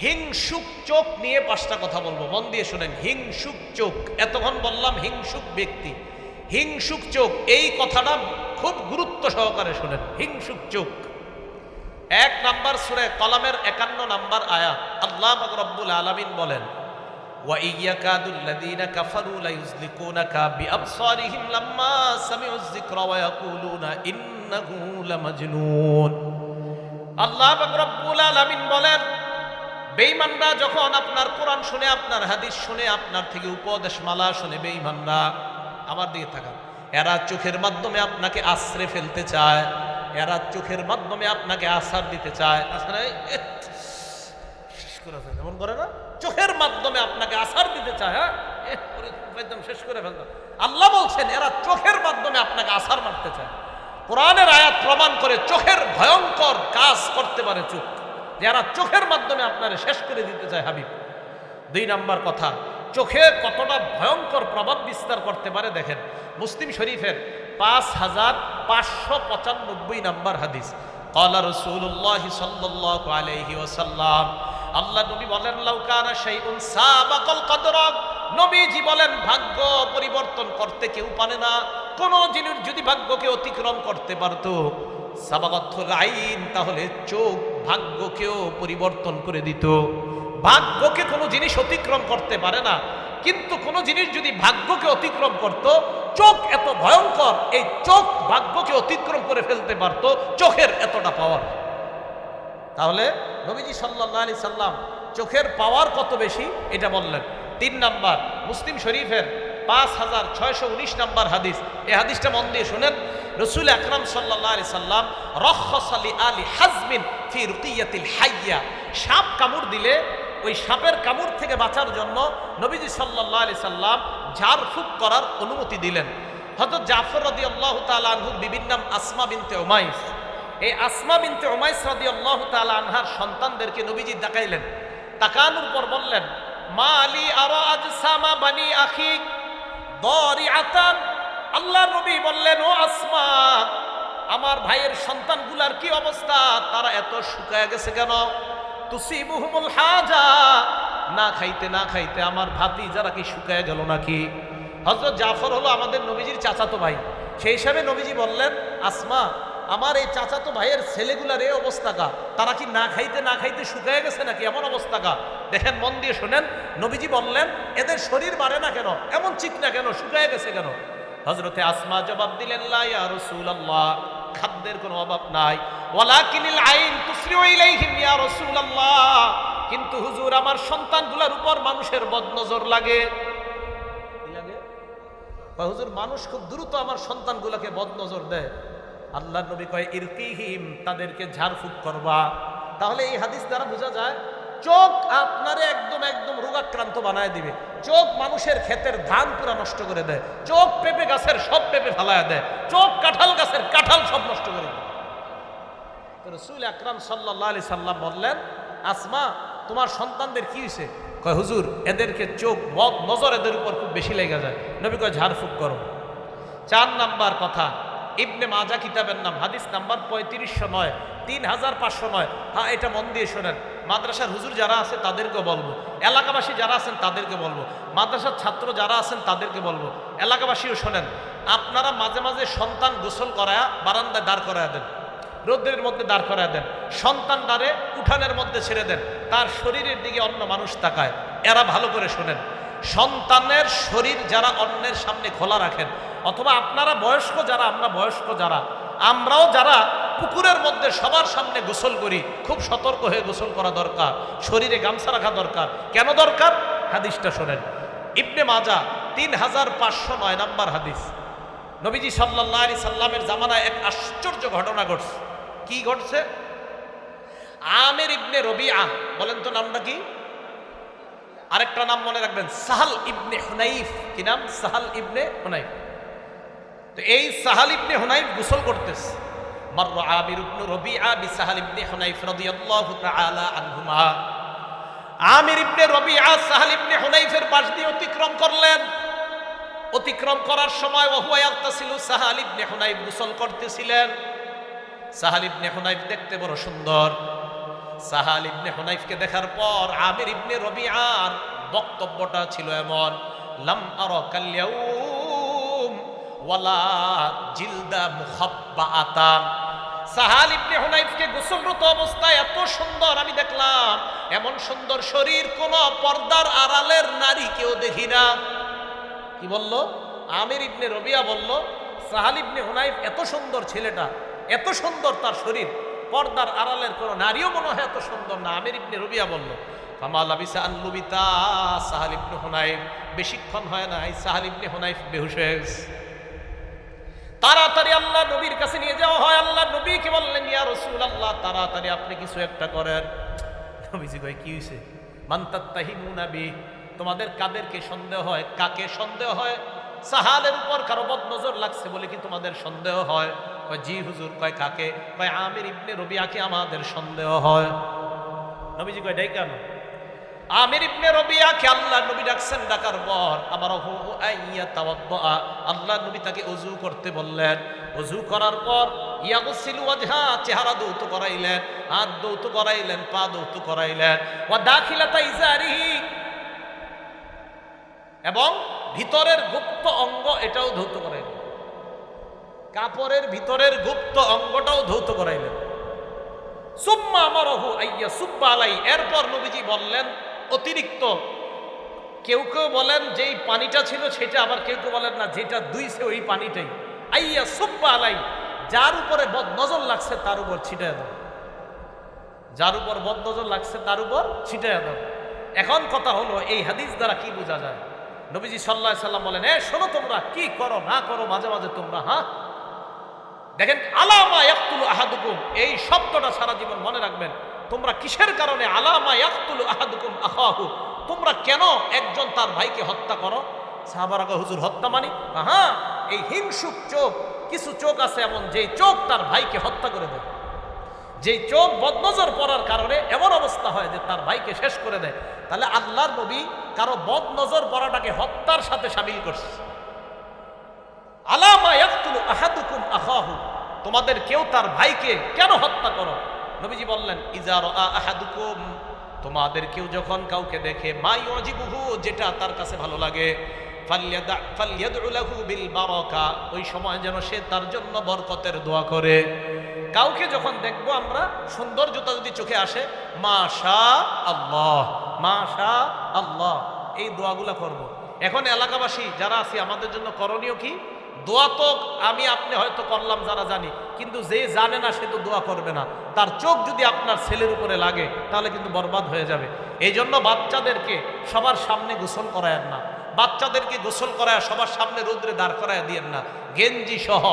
হিংসুক চোখ নিয়ে পাঁচটা কথা বলবো মন দিয়ে শোনেন হিংসুক চোখ এতক্ষণ বললাম হিংসুক ব্যক্তি হিংসুক চোখ এই কথাটা খুব গুরুত্ব সহকারে শোনেন হিংসুক চোখ এক নাম্বার সুরে কলামের একান্ন নাম্বার আয়াত আল্লাহ পাক রব্বুল আলামিন বলেন وَإِذْ يَكَادُ الَّذِينَ كَفَرُوا لَيُزْلِقُونَكَ بِأَبْصَارِهِمْ لَمَّا سَمِعُوا الذِّكْرَ وَيَقُولُونَ إِنَّهُ لَمَجْنُونَ আল্লাহ পাক রব্বুল আলামিন বলেন বেঈমানরা যখন আপনার কোরআন শুনে, আপনার হাদিস শুনে, আপনার থেকে উপদেশ মালা শুনে, বেঈমানরা আমার দিকে থাকান এরা চোখের মাধ্যমে আপনাকে আশ্রে ফেলতে চায়, এরা চোখের মাধ্যমে আপনাকে আসার দিতে চায়। শেষ করে এমন করে না? চোখের মাধ্যমে আপনাকে আসার দিতে চায় হ্যাঁ? একদম শেষ করে ফেলতো আল্লাহ বলছেন, এরা চোখের মাধ্যমে আপনাকে আসার মারতে চায়। কোরআনের আয়াত প্রমাণ করে চোখের ভয়ঙ্কর কাজ করতে পারে চোখ। যারা চোখের মাধ্যমে আপনারে শেষ করে দিতে চায় হাবিব দুই নাম্বার কথা চোখে কতটা ভয়ঙ্কর প্রভাব বিস্তার করতে পারে দেখেন মুসলিম শরীফের পাঁচ হাজার পাঁচশো পঁচানব্বই নাম্বার হাদিস قال رسول الله صلى الله عليه وسلم আল্লাহ নবী বলেন লাউকানা শাইউন সাবাকাল কদরা নবীজি বলেন ভাগ্য পরিবর্তন করতে কেউ পারে না কোন জিনিস যদি ভাগ্যকে অতিক্রম করতে পারতো সাবাগথুল আইন তাহলে চোখ ভাগ্যকেও পরিবর্তন করে দিত। ভাগ্যকে কোনো জিনিস অতিক্রম করতে পারে না, কিন্তু কোনো জিনিস যদি ভাগ্যকে অতিক্রম করত, চোখ এত ভয়ঙ্কর, এই চোখ ভাগ্যকে অতিক্রম করে ফেলতে পারত, চোখের এতটা পাওয়ার তাহলে নবীজি সাল্লাহ আলি সাল্লাম চোখের পাওয়ার কত বেশি? এটা বললেন। তিন নাম্বার, মুসলিম শরীফের পাঁচ হাজার ছয়শো উনিশ নাম্বার হাদিস। এই হাদিসটা মন দিয়ে শুনেন। রসুল আকরাম সাল্লাহ আলি সাল্লাম রহস আলী হাজমিন ফি রুকিয়াতিল হাইয়া। সাপ কামড় দিলে, ওই সাপের কামড় থেকে বাঁচার জন্য নবীজি সাল্লাহ আলি সাল্লাম ঝাড়ফুঁক করার অনুমতি দিলেন। হজরত জাফর রদি আল্লাহ তালুর বিবির নাম আসমা বিনতে ওমাইস এই আসমা বিনতে ওমাইস রদি আল্লাহ তালা আনহার সন্তানদেরকে নবীজি দেখাইলেন। তাকানুর পর বললেন, মা আলী আরও আজ সামা বানি আখি দরি আতান আল্লাহ নবী বললেন, ও আসমা, আমার ভাইয়ের সন্তানগুলার কি অবস্থা? তারা এত শুকায় গেছে কেন? তুসি তুসিবুহুমুল হাজা, না খাইতে না খাইতে আমার ভাতি যারা কি শুকায় গেল নাকি? হজরত জাফর হলো আমাদের নবীজির চাচাতো ভাই। সেই হিসাবে নবীজি বললেন, আসমা, আমার এই চাচাতো ভাইয়ের ছেলেগুলার এই অবস্থা কা তারা কি না খাইতে না খাইতে শুকায় গেছে নাকি? এমন অবস্থা কা দেখেন, মন দিয়ে শোনেন, নবীজি বললেন, এদের শরীর বাড়ে না কেন? এমন চিক না কেন? শুকায় গেছে কেন? হজরতে আসমা জবাব দিলেন খাদ্যের কোনো অভাব নাই। আইন কিন্তু হুজুর, আমার সন্তানগুলোর উপর মানুষের বদনজর লাগে। লাগে? হুজুর, মানুষ খুব দ্রুত আমার সন্তানগুলোকে বদনজর দেয়। আল্লাহ নবী কয়, ইরকিহিম, তাদেরকে ঝাড়ফুঁক করবা। তাহলে এই হাদিস দ্বারা বোঝা যায় চোখ আপনারে একদম একদম রোগাক্রান্ত বানায় দিবে। চোখ মানুষের ক্ষেতের ধান পুরা নষ্ট করে দেয়। চোখ পেঁপে গাছের সব পেঁপে ফেলায় দেয়। চোখ কাঁঠাল গাছের কাঁঠাল সব নষ্ট করে দেয়। রসুল আকরাম সাল্লাহ আলি সাল্লাম বললেন, আসমা, তোমার সন্তানদের কি হয়েছে কয়, হুজুর, এদেরকে চোখ বদ নজর এদের উপর খুব বেশি লেগে যায়। নবী কয়, ঝাড়ফুঁক করো। চার নাম্বার কথা, ইবনে মাজা কিতাবের নাম, হাদিস নাম্বার পঁয়ত্রিশশো নয়, তিন হাজার পাঁচশো নয়। হ্যাঁ এটা মন দিয়ে শোনেন। মাদ্রাসার হুজুর যারা আছে তাদেরকে বলব। এলাকাবাসী যারা আছেন তাদেরকে বলব। মাদ্রাসার ছাত্র যারা আছেন তাদেরকে বলব। এলাকাবাসীও শোনেন, আপনারা মাঝে মাঝে সন্তান গোসল করায়া বারান্দায় দাঁড় করায়া দেন। রোদ্রের মধ্যে দাঁড় করায় দেন। সন্তান দ্বারে উঠানের মধ্যে ছেড়ে দেন। তার শরীরের দিকে অন্য মানুষ তাকায়। এরা ভালো করে শোনেন। সন্তানের শরীর যারা অন্যের সামনে খোলা রাখেন, অথবা আপনারা বয়স্ক যারা, আমরা বয়স্ক যারা, আমরাও যারা পুকুরের মধ্যে সবার সামনে গোসল করি, খুব সতর্ক হয়ে গোসল করা দরকার, শরীরে গামছা রাখা দরকার। কেন দরকার? হাদিসটা শোনেন। ইবনে মাজা তিন হাজার পাঁচশো নয় নাম্বার হাদিস। নবীজি সাল্লাহ আলি সাল্লামের জামানায় এক আশ্চর্য ঘটনা ঘটছে। কি ঘটছে? আমের ইবনে রবি আহ বলেন তো নামটা কি? আরেকটা নাম মনে রাখবেন, সাহাল ইবনে হুনাইফ। কি নাম? সাহাল ইবনে হুনাইফ। তো এই সাহাল ইবনে হুনাইফ গোসল করতেছে। মারর আমির ইবনে রবিআ বিসাহাল ইবনে হুনাইফ রাদিয়াল্লাহু তাআলা আনহুমা। আমির ইবনে রবিআ সাহাল ইবনে হুনাইফের পাশ দিয়ে অতিক্রম করলেন। অতিক্রম করার সময় ওহুয়ায়াত্তাসিলু সাহাল ইবনে হুনাইফ গোসল করতেছিলেন। সাহাল ইবনে হুনাইফ দেখতে বড় সুন্দর। সাহাল ইবনে হুনাইফকে দেখার পর আমির ইবনে রবিআর বক্তব্যটা ছিল এমন, লাম আরা কাল্যাউম ওয়ালা জিলদা মুহাব্বাআতান সাহাল ইবনে হুনাইফকে গোসলরত অবস্থায় এত সুন্দর আমি দেখলাম। এমন সুন্দর শরীর কোন পর্দার আড়ালের নারী কেউ দেখি না। কি বলল? আমির ইবনে রবিয়া বলল, সাহাল ইবনে হুনাইফ এত সুন্দর ছেলেটা, এত সুন্দর তার শরীর, পর্দার আড়ালের কোনো নারীও মনে হয় এত সুন্দর না, আমির ইবনে রবিয়া বলল। কামাল আবিসা আল্লুবিতা সাহাল ইবনে হুনাইফ, বেশিক্ষণ হয় না এই সাহাল ইবনে হুনাইফ বেহুশ তাড়াতাড়ি আল্লাহ নবীর কাছে নিয়ে যাওয়া হয়। আল্লাহ নবীকে বললেন, ইয়া রসুল আল্লাহ তাড়াতাড়ি আপনি কিছু একটা করেন। নবীজি কয়, কি হয়েছে মান্তাত্তাহিমুনাবি তোমাদের কাদেরকে সন্দেহ হয়? কাকে সন্দেহ হয়? সাহালের উপর কারও বদ নজর লাগছে বলে কি তোমাদের সন্দেহ হয়? কয়, জি হুজুর। কয়, কাকে? কয়, আমির ইবনে রবিয়াকে আমাদের সন্দেহ হয়। নবীজি কয় ডাই কেন আমির ইবনে রবিয়াকে আল্লাহ নবী ডাকছেন ডাকার পর আমার আল্লাহ নবী তাকে অজু করতে বললেন। অজু করার পর ইয়াগুসিলু ওয়াজহা, চেহারা দৌত করাইলেন, হাত দৌত করাইলেন, পা দৌত করাইলেন। ওয়া দাখিলাতা ইজারিহি। এবং ভিতরের গুপ্ত অঙ্গ এটাও ধৌত করাইলেন। কাপড়ের ভিতরের গুপ্ত অঙ্গটাও ধৌত করাইলেন। সুম্মা আমারহু আইয়া সুব্বা আলাই। এরপর নবীজি বললেন অতিরিক্ত। কেউ কেউ বলেন যেই পানিটা ছিল সেটা, আবার কেউ কেউ বলেন না, যেটা দুইছে ওই পানিটাই। আইয়া সুব্বা আলাই, যার উপরে বদ নজর লাগছে, তার উপর ছিটায় দাও। যার উপর বদ নজর লাগছে, তার উপর ছিটায় দাও। এখন কথা হলো, এই হাদিস দ্বারা কি বোঝা যায়? নবীজি সাল্লাহ সাল্লাম বলেন, এ শোনো তোমরা, কি করো, না করো, মাঝে মাঝে তোমরা হ্যাঁ? দেখেন, আলামা ইয়াকতুল আহাদুকুম, এই শব্দটা সারা জীবন মনে রাখবেন। তোমরা কিসের কারণে আলামা ইয়াকতুল আহাদুকুম আহাহু তোমরা কেন একজন তার ভাইকে হত্যা করো? সাহাবারাকা হুজুর, হত্যা মানি? হ্যাঁ এই হিংসুক চোখ, কিছু চোখ আছে এমন, যেই চোখ তার ভাইকে হত্যা করে দেয়। যেই চোখ বদনজর পড়ার কারণে এমন অবস্থা হয় যে তার ভাইকে শেষ করে দেয়। তাহলে আল্লাহর নবী কারও বদনজর পড়াটাকে হত্যার সাথে সামিল করছে। আলামা ইয়াকতুলু আহাদুকুম আখাহু। তোমাদের কেউ তার ভাইকে কেন হত্যা করো? নবীজি বললেন ইজার আহাদুকুম। তোমাদের কেউ যখন কাউকে দেখে, মা ইউজিবুহু, যেটা তার কাছে ভালো লাগে বিল বারাকা, ওই সময় যেন সে তার জন্য বরকতের দোয়া করে। কাউকে যখন দেখব আমরা সৌন্দর্যতা যদি চোখে আসে, মাশা আল্লাহ মাশা আল্লাহ, এই দোয়াগুলা করব। এখন এলাকাবাসী যারা আছি, আমাদের জন্য করণীয় কি? দোয়া তো আমি আপনি হয়তো করলাম যারা জানি, কিন্তু যে জানে না সে তো দোয়া করবে না। তার চোখ যদি আপনার ছেলের উপরে লাগে, তাহলে কিন্তু বরবাদ হয়ে যাবে। এই জন্য বাচ্চাদেরকে সবার সামনে গোসল করায়েন না। বাচ্চাদেরকে গোসল করায় সবার সামনে রোদ্রে দাঁড় করায় দিয়েন না। গেঞ্জি সহ,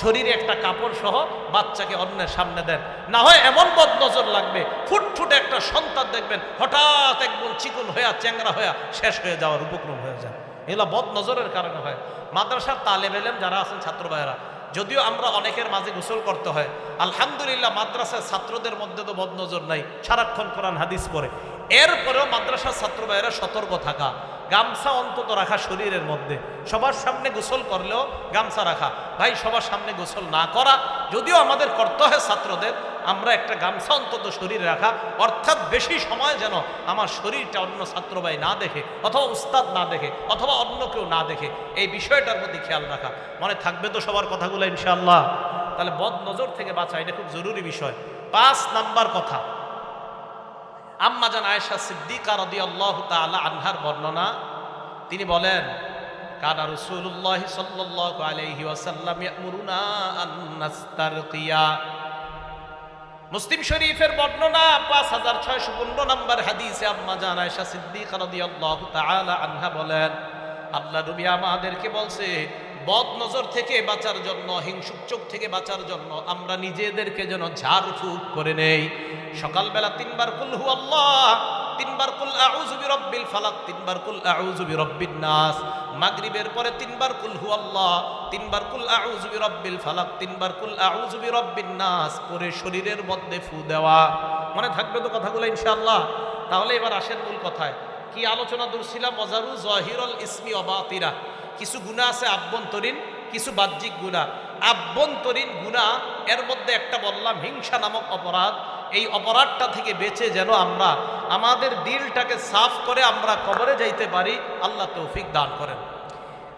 শরীরে একটা কাপড় সহ বাচ্চাকে অন্যের সামনে দেন। না হয় এমন বদ নজর লাগবে, ফুটফুটে একটা সন্তান দেখবেন, হঠাৎ একদম চিকন হইয়া, চ্যাংরা হইয়া শেষ হয়ে যাওয়ার উপক্রম হয়ে যায়। এগুলো বদ নজরের কারণে হয়। মাদ্রাসার তালেব এলেম যারা আছেন, ছাত্র ভাইয়েরা, যদিও আমরা অনেকের মাঝে গোসল করতে হয়, আলহামদুলিল্লাহ মাদ্রাসার ছাত্রদের মধ্যে তো বদ নজর নাই। সারাক্ষণ কোরআন হাদিস পড়ে। এরপরেও মাদ্রাসার ছাত্র ভাইয়েরা সতর্ক থাকা, গামছা অন্তত রাখা শরীরের মধ্যে। সবার সামনে গোসল করলেও গামছা রাখা। ভাই, সবার সামনে গোসল না করা, যদিও আমাদের করতে হয় ছাত্রদের, আমরা একটা গামছা অন্তত শরীরে রাখা, অর্থাৎ বেশি সময় যেন আমার শরীরটা অন্য ছাত্র ভাই না দেখে, অথবা উস্তাদ না দেখে, অথবা অন্য কেউ না দেখে, এই বিষয়টার প্রতি খেয়াল রাখা। মনে থাকবে তো সবার কথাগুলো, ইনশাআল্লাহ। তাহলে বদ নজর থেকে বাঁচা, এটা খুব জরুরি বিষয়। পাঁচ নাম্বার কথা। আম্মাজান আয়েশা সিদ্দিকা রদি আল্লাহ তালা আনহার বর্ণনা, তিনি বলেন, কানা রসুল্লাহ সাল্লাল্লাহু আলাইহি ওয়াসাল্লাম ইয়ামুরুনা আন নাস্তারকিয়া। মুসলিম শরীফের বর্ণনা পাঁচ হাজার ছয়শো পনেরো নম্বর হাদিসে আম্মা জান আয়েশা সিদ্দিকা আনহা বলেন, আল্লাহ নবী আমাদেরকে বলছে বদ নজর থেকে বাঁচার জন্য, হিংসুক চোখ থেকে বাঁচার জন্য আমরা নিজেদেরকে যেন ঝাড়ফুঁক করে নেই। সকালবেলা তিনবার কুল হু আল্লাহ, তিনবার কুল আউযু বিরাব্বিল ফালাক, তিনবার কুল আউযু বিরাব্বিন নাস। মাগরিবের পরে তিনবার কুল হু আল্লাহ, তিনবার কুল আউযু বিরাব্বিল ফালাক, তিনবার কুল আউযু বিরাব্বিন নাস পরে শরীরের মধ্যে ফু দেওয়া। মনে থাকবে তো কথাগুলো ইনশাআল্লাহ। তাহলে এবার আসেন মূল কথায়। কি আলোচনা দূরছিলাম মজারু জহিরল ইসমি অবাতিরা। কিছু গুণা আছে আভ্যন্তরীণ, কিছু বাহ্যিক গুণা। আভ্যন্তরীণ গুণা, এর মধ্যে একটা বললাম, হিংসা নামক অপরাধ। এই অপরাধটা থেকে বেঁচে যেন আমরা, আমাদের দিলটাকে সাফ করে আমরা কবরে যাইতে পারি, আল্লাহ তৌফিক দান করেন।